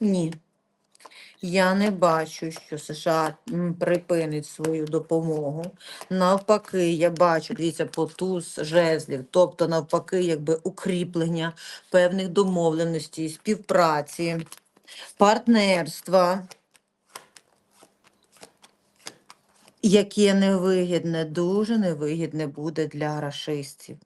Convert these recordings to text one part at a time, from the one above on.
Ні. Я не бачу, що США припинить свою допомогу. Навпаки, я бачу, дивіться, по туз жезлів, тобто навпаки, якби укріплення певних домовленостей, співпраці, партнерства, яке невигідне, дуже невигідне буде для рашистів.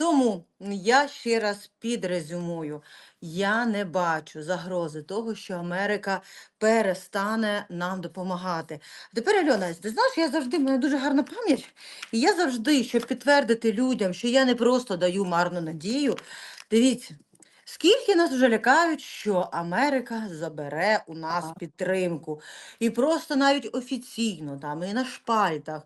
Тому я ще раз підрезюмую, я не бачу загрози того, що Америка перестане нам допомагати. Тепер, Альона, ти знаєш, я завжди, в мене дуже гарна пам'ять, і я завжди, щоб підтвердити людям, що я не просто даю марну надію. Дивіться, скільки нас вже лякають, що Америка забере у нас підтримку. І просто навіть офіційно, там, і на шпальтах.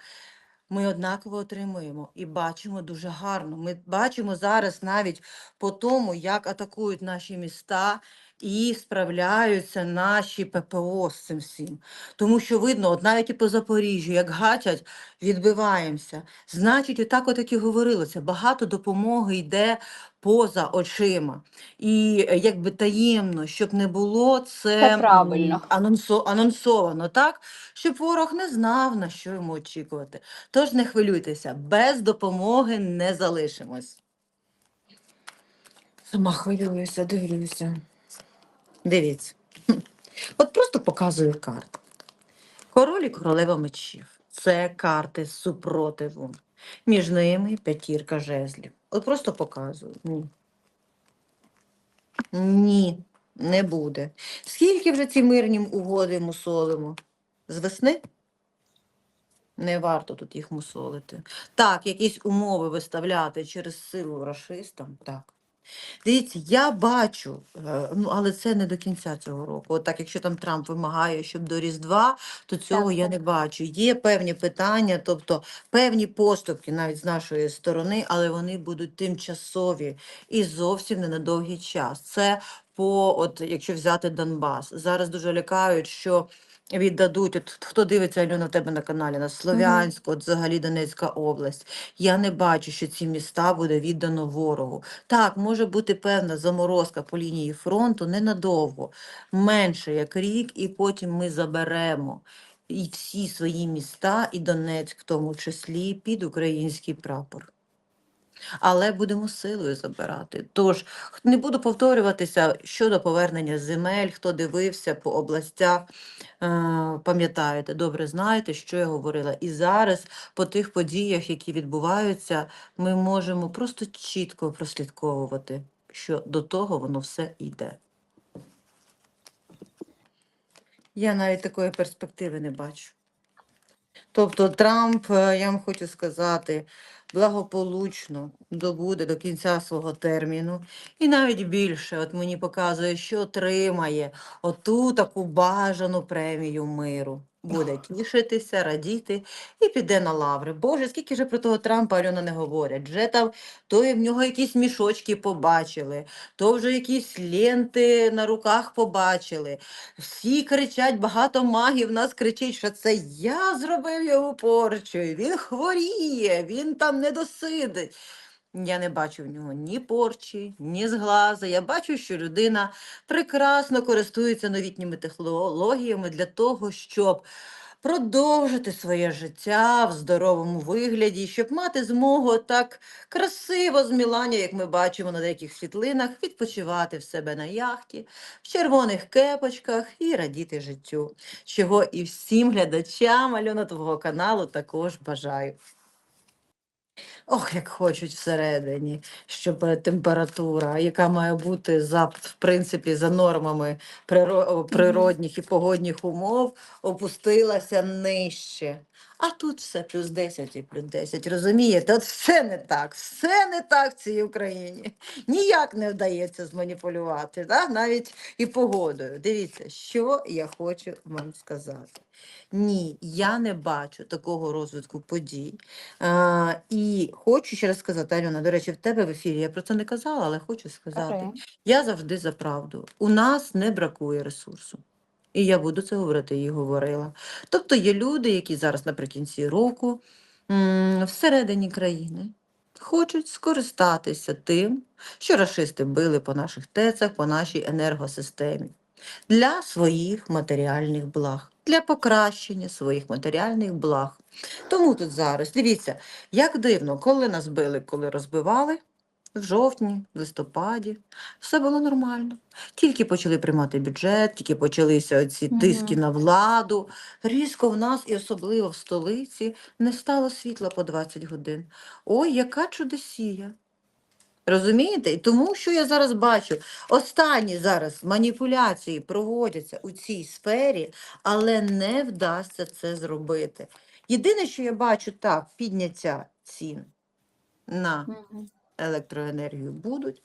Ми однаково отримуємо і бачимо дуже гарно. Ми бачимо зараз навіть по тому, як атакують наші міста і справляються наші ППО з цим всім. Тому що видно, от навіть і по Запоріжжю, як гатять, відбиваємося. Значить, і так от і говорилося, багато допомоги йде поза очима. І е, якби таємно, щоб не було це, Це правильно. анонсо, анонсовано, так? Щоб ворог не знав, на що йому очікувати. Тож не хвилюйтеся, без допомоги не залишимось. Сама хвилююся, дивлюся. Дивіться. От просто показую карти. Король і королева мечів. Це карти супротиву. Між ними п'ятірка жезлів. От просто показую. Ні. Ні, не буде. Скільки вже ці мирні угоди мусолимо? З весни? Не варто тут їх мусолити. Так, якісь умови виставляти через силу рашистам, так. Дивіться, я бачу, е, ну, але це не до кінця цього року. От так, якщо там Трамп вимагає, щоб до Різдва, то цього Так, я так. не бачу. Є певні питання, тобто певні поступки навіть з нашої сторони, але вони будуть тимчасові і зовсім не на довгий час. Це по, от, якщо взяти Донбас, зараз дуже лякають, що віддадуть, от хто дивиться Альона в тебе на каналі, на Слов'янськ, от взагалі Донецька область. Я не бачу, що ці міста буде віддано ворогу. Так, може бути певна заморозка по лінії фронту ненадовго, менше як рік, і потім ми заберемо і всі свої міста, і Донецьк в тому числі під український прапор. Але будемо силою забирати. Тож не буду повторюватися щодо повернення земель, хто дивився по областях. е, Пам'ятаєте, добре знаєте, що я говорила. І зараз, по тих подіях, які відбуваються, ми можемо просто чітко прослідковувати, що до того воно все йде. Я навіть такої перспективи не бачу. Тобто Трамп, е, я вам хочу сказати, благополучно добуде до кінця свого терміну. І навіть більше, от мені показує, що отримає оту таку бажану премію миру. Буде тішитися, радіти і піде на лаври. Боже, скільки же про того Трампа Альона не говорять. Вже там то в нього якісь мішочки побачили, то вже якісь ленти на руках побачили. Всі кричать, багато магів нас кричить, що це я зробив його порчою. Він хворіє, він там не досидить. Я не бачу в нього ні порчі, ні зглази. Я бачу, що людина прекрасно користується новітніми технологіями для того, щоб продовжити своє життя в здоровому вигляді, щоб мати змогу так красиво з Мілані, як ми бачимо на деяких світлинах, відпочивати в себе на яхті, в червоних кепочках і радіти життю, чого і всім глядачам Альона твого каналу також бажаю. Ох, як хочуть всередині, щоб е, температура, яка має бути за, в принципі, за нормами приро- природних і погодних умов, опустилася нижче. А тут все плюс 10 і плюс 10. Розумієте? От все не так, все не так в цій Україні. Ніяк не вдається зманіпулювати, да? навіть і погодою. Дивіться, що я хочу вам сказати. Ні, я не бачу такого розвитку подій. А, і хочу ще раз сказати, Альона, до речі, в тебе в ефірі я про це не казала, але хочу сказати. Кажи. Я завжди за правду. У нас не бракує ресурсу. І я буду це говорити і говорила. Тобто є люди, які зараз наприкінці року всередині країни хочуть скористатися тим, що рашисти били по наших тецах, по нашій енергосистемі. для своїх матеріальних благ, для покращення своїх матеріальних благ. Тому тут зараз, дивіться, як дивно, коли нас били, коли розбивали, в жовтні, в листопаді, все було нормально. Тільки почали приймати бюджет, тільки почалися ці тиски на владу. Різко в нас, і особливо в столиці, не стало світла по 20 годин. Ой, яка чудесія! Розумієте? І тому, що я зараз бачу, останні зараз маніпуляції проводяться у цій сфері, але не вдасться це зробити. Єдине, що я бачу, так, підняття цін на. Електроенергію будуть.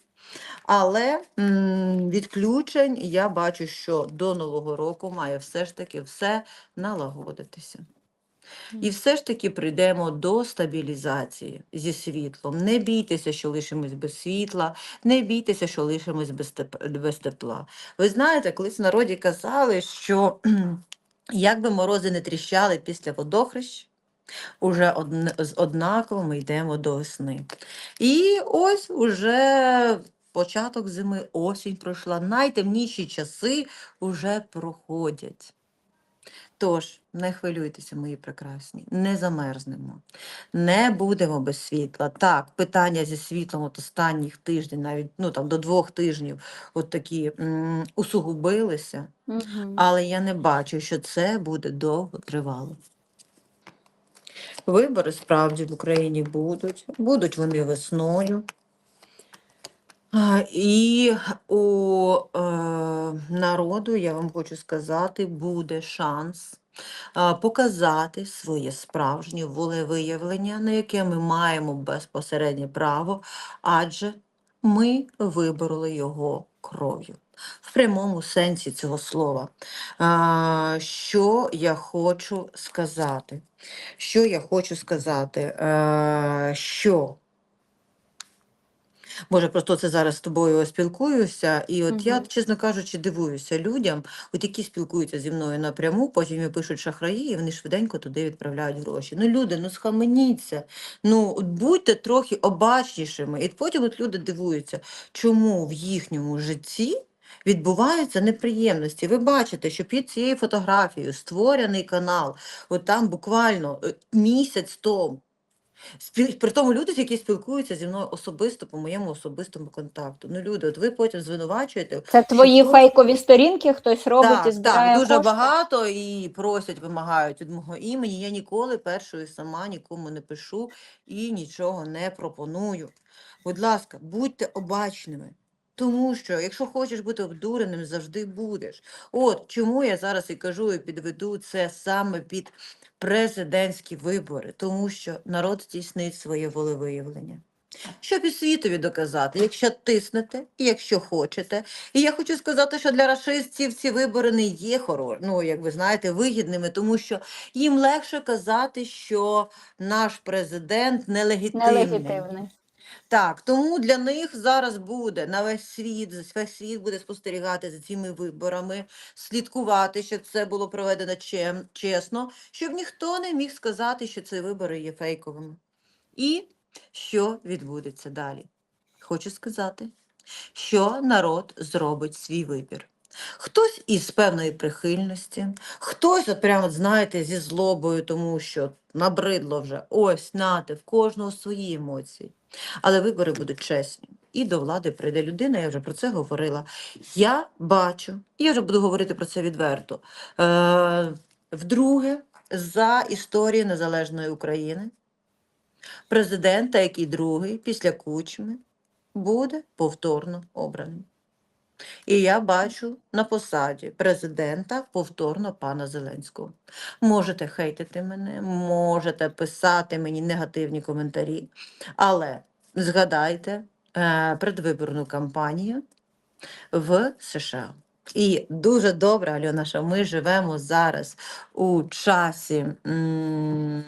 Але м, відключень я бачу, що до Нового року має все ж таки все налагодитися. І все ж таки прийдемо до стабілізації зі світлом. Не бійтеся, що лишимось без світла, не бійтеся, що лишимось без, теп- без тепла. Ви знаєте, колись в народі казали, що кхм, як би морози не тріщали після водохрещ, уже з- однаково ми йдемо до весни. І ось уже початок зими, осінь пройшла, найтемніші часи вже проходять. Тож, не хвилюйтеся, мої прекрасні, не замерзнемо, не будемо без світла. Так, питання зі світлом от останніх тижнів, навіть ну там до двох тижнів, от такі м, усугубилися, Мгм. але я не бачу, що це буде довго тривало. Вибори справді в Україні будуть, будуть вони весною. І у е, народу, я вам хочу сказати, буде шанс а, показати своє справжнє волевиявлення, на яке ми маємо безпосереднє право, адже ми вибороли його кров'ю. В прямому сенсі цього слова. А, Що я хочу сказати? Що я хочу сказати? Е, Що Може, просто це зараз з тобою спілкуюся, і от я, чесно кажучи, дивуюся людям, от які спілкуються зі мною напряму, потім мені пишуть шахраї, і вони швиденько туди відправляють гроші. Ну, люди, ну схаменіться, ну от будьте трохи обачнішими. І потім от люди дивуються, чому в їхньому житті. Відбуваються неприємності. Ви бачите, що під цією фотографією створений канал, от там буквально е, місяць тому. При тому люди, які спілкуються зі мною особисто по моєму особистому контакту. Ну, люди, от ви потім звинувачуєте. Це твої хтось- фейкові сторінки, хтось робить і Так, збирає так, дуже кошти? багато і просять, вимагають від мого імені. Я ніколи першою сама нікому не пишу і нічого не пропоную. Будь ласка, будьте обачними. Тому що, якщо хочеш бути обдуреним, завжди будеш. От чому я зараз і кажу і підведу це саме під президентські вибори, тому що народ здійснить своє волевиявлення. Щоб і світові доказати, якщо тиснете, якщо хочете. І я хочу сказати, що для рашистів ці вибори не є хоро, ну, як ви знаєте, вигідними, тому що їм легше казати, що наш президент нелегітимний. Нелегітимний. Так, тому для них зараз буде на весь світ, весь світ буде спостерігати за цими виборами, слідкувати, щоб це було проведено чесно, щоб ніхто не міг сказати, що ці вибори є фейковими. І що відбудеться далі? Хочу сказати, що народ зробить свій вибір. Хтось із певної прихильності, хтось, от прямо, знаєте, зі злобою, тому що набридло вже ось нате, в кожного свої емоції. Але вибори будуть чесні. І до влади прийде людина, я вже про це говорила. Я бачу, я вже буду говорити про це відверто. Е, вдруге, за історію Незалежної України, президента, який другий після кучми, буде повторно обраний. І я бачу на посаді президента повторно пана Зеленського. Можете хейтити мене, можете писати мені негативні коментарі, але згадайте е, предвиборну кампанію в США. І дуже добре, Альона, що ми живемо зараз у часі. м,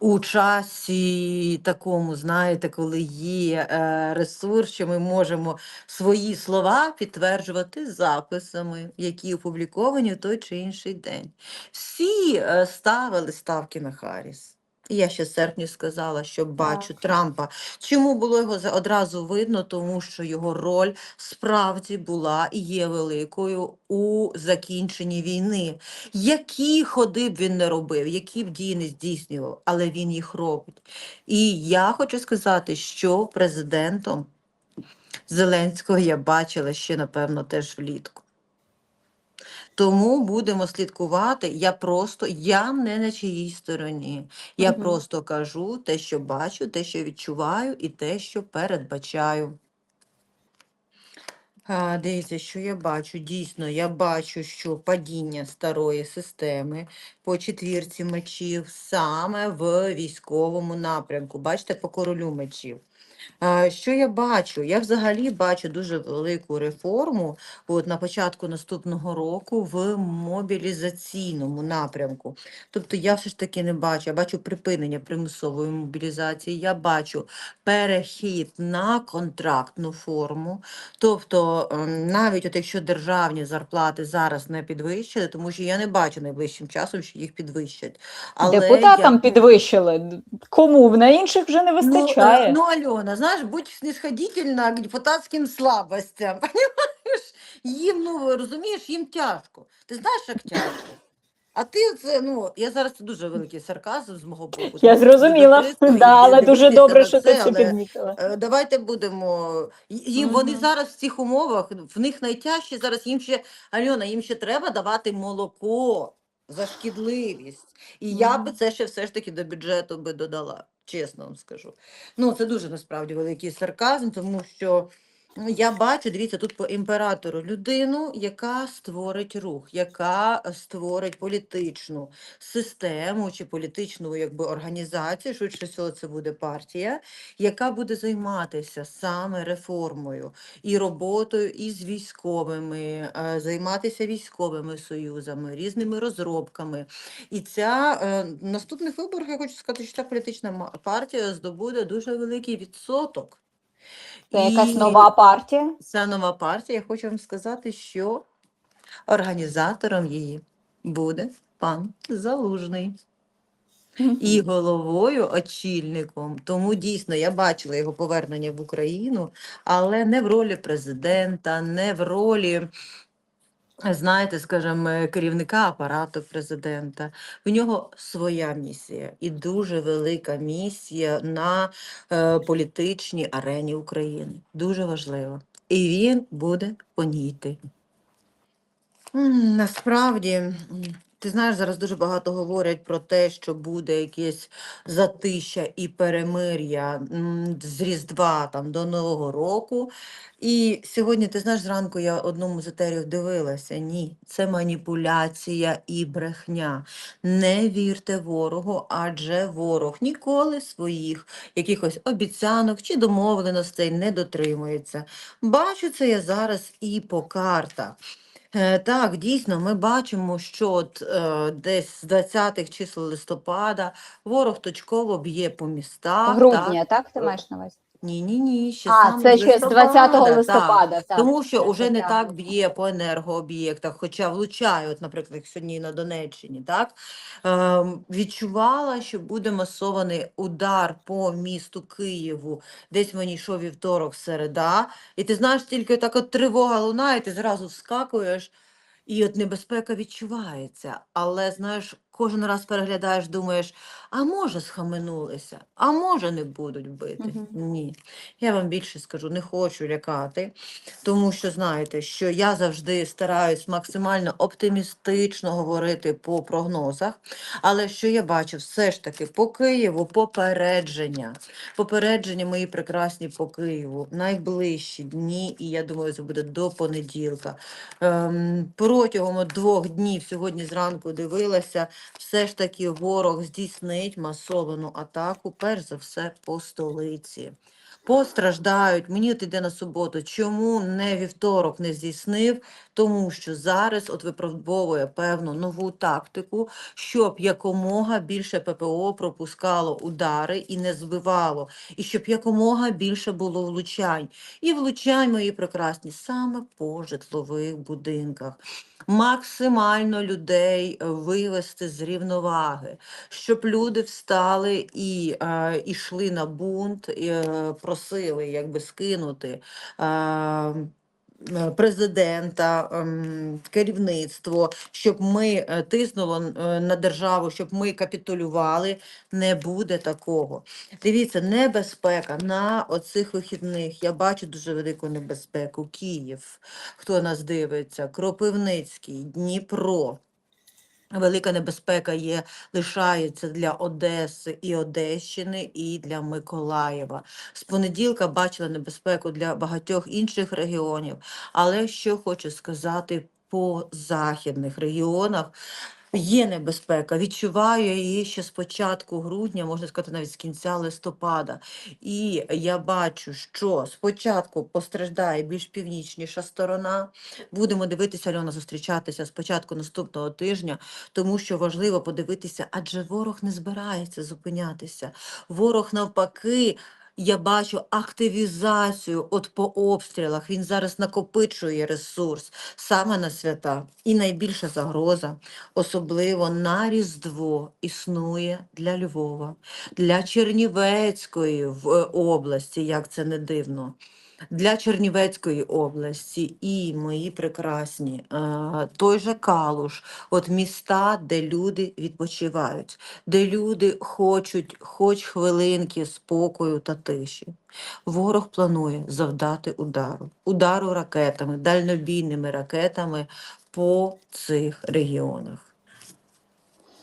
у часі такому, знаєте, коли є е, ресурс, що ми можемо свої слова підтверджувати записами, які опубліковані в той чи інший день. Всі е, ставили ставки на Харіс. Я ще серпні сказала, що бачу Трампа. Чому було його одразу видно? Тому що його роль справді була і є великою у закінченні війни. Які ходи б він не робив, які б дії не здійснював, але він їх робить. І я хочу сказати, що президентом Зеленського я бачила ще, напевно, теж влітку. Тому будемо слідкувати. Я просто я не на чиїй стороні. Я Мгм. просто кажу те, що бачу, те, що відчуваю, і те, що передбачаю. А, дивіться, що я бачу. Дійсно, я бачу, що падіння старої системи по четвірці мечів саме в військовому напрямку. Бачите, по королю мечів. Що я бачу? Я взагалі бачу дуже велику реформу от, на початку наступного року в мобілізаційному напрямку. Тобто я все ж таки не бачу, я бачу припинення примусової мобілізації, я бачу перехід на контрактну форму. Тобто, ем, навіть от якщо державні зарплати зараз не підвищили, тому що я не бачу найближчим часом, що їх підвищать. Але Депутатам я... підвищили. Кому? На інших вже не Ну, э, вистачає. ну, Алена, знаешь, будь снисходительна к депутатським слабостям, понимаешь? Їм, ну, розумієш, їм тяжко. Ти знаєш, як тяжко? А ти це, ну, я зараз це дуже великий сарказм з мого боку. Я зрозуміла, да, але дуже добре, що ти це, підмітила. е, Давайте будемо. Їм вони зараз в цих умовах, в них найтяжче зараз їм ще Альона, їм ще треба давати молоко за шкідливість. І я би це ще все ж таки до бюджету би додала, чесно вам скажу. Ну, це дуже насправді великий сарказм, тому що я бачу, дивіться, тут по імператору людину, яка створить рух, яка е, створить політичну систему чи політичну якби, організацію, швидше всього, це буде партія, яка буде займатися саме реформою і роботою із військовими, е, займатися військовими союзами, різними розробками. І ця е, наступних виборах я хочу сказати, що ця політична партія здобуде дуже великий відсоток. Це якась нова партія. Ця нова партія, я хочу вам сказати, що організатором її буде пан Залужний і головою, очільником. Тому дійсно я бачила його повернення в Україну, але не в ролі президента, не в ролі. Знаєте, скажімо, е, керівника апарату президента. В нього своя місія і дуже велика місія на е, політичній арені України. Дуже важливо. І він буде по ній йти. Насправді, ти знаєш, зараз дуже багато говорять про те, що буде якесь затища і перемир'я з Різдва там, до Нового року. І сьогодні, ти знаєш, зранку я одному з етерів дивилася. Ні, це маніпуляція і брехня. Не вірте ворогу, адже ворог ніколи своїх якихось обіцянок чи домовленостей не дотримується. Бачу це я зараз і по картах. Е, Так, дійсно, ми бачимо, що от, е, десь з 20-х чисел листопада ворог точково б'є по містах. Так? Грудня, так ти маєш на увазі? Ні, ні, ні, ще А, саме це ще з 20 так. листопада. Так, Тому що вже не так б'є по енергооб'єктах, хоча влучає, от, наприклад, як сьогодні на Донеччині, так? Ем, відчувала, що буде масований удар по місту Києву. Десь мені йшов вівторок, середа, і ти знаєш, тільки так от тривога лунає, ти зразу вскакуєш, і от небезпека відчувається. Але знаєш, кожен раз переглядаєш, думаєш, а може схаменулися, а може не будуть бити. Мгм. Ні. Я вам більше скажу, не хочу лякати, тому що знаєте, що я завжди стараюсь максимально оптимістично говорити по прогнозах. Але що я бачу, все ж таки по Києву попередження. Попередження мої прекрасні по Києву. Найближчі дні, і я думаю, це буде до понеділка. Ем, протягом двох днів сьогодні зранку дивилася, все ж таки ворог здійснить масовану атаку, перш за все, по столиці. постраждають. Мені от іде на суботу. Чому не вівторок не здійснив? Тому що зараз от випробовує певну нову тактику, щоб якомога більше ППО пропускало удари і не збивало, і щоб якомога більше було влучань. І влучань мої прекрасні саме по житлових будинках. Максимально людей е, вивести з рівноваги, щоб люди встали і е, йшли на бунт, і, е, просили якби скинути. Е, Президента, ем, керівництво, щоб ми е, тиснуло е, на державу, щоб ми капітулювали, не буде такого. Дивіться, небезпека на оцих вихідних. Я бачу дуже велику небезпеку. Київ, хто нас дивиться, Кропивницький, Дніпро. Велика небезпека є, лишається для Одеси і Одещини, і для Миколаєва. З понеділка бачила небезпеку для багатьох інших регіонів. Але що хочу сказати по західних регіонах. Є небезпека, відчуваю її ще з початку грудня, можна сказати, навіть з кінця листопада. І я бачу, що спочатку постраждає більш північніша сторона. Будемо дивитися, Альона, зустрічатися з початку наступного тижня, тому що важливо подивитися, адже ворог не збирається зупинятися. Ворог навпаки. Я бачу активізацію от по обстрілах. Він зараз накопичує ресурс саме на свята. І найбільша загроза, особливо на Різдво, існує для Львова, для Чернівецької в е, області, як це не дивно. Для Чернівецької області і мої прекрасні, той же Калуш, от міста, де люди відпочивають, де люди хочуть хоч хвилинки спокою та тиші. Ворог планує завдати удару, удару ракетами, дальнобійними ракетами по цих регіонах.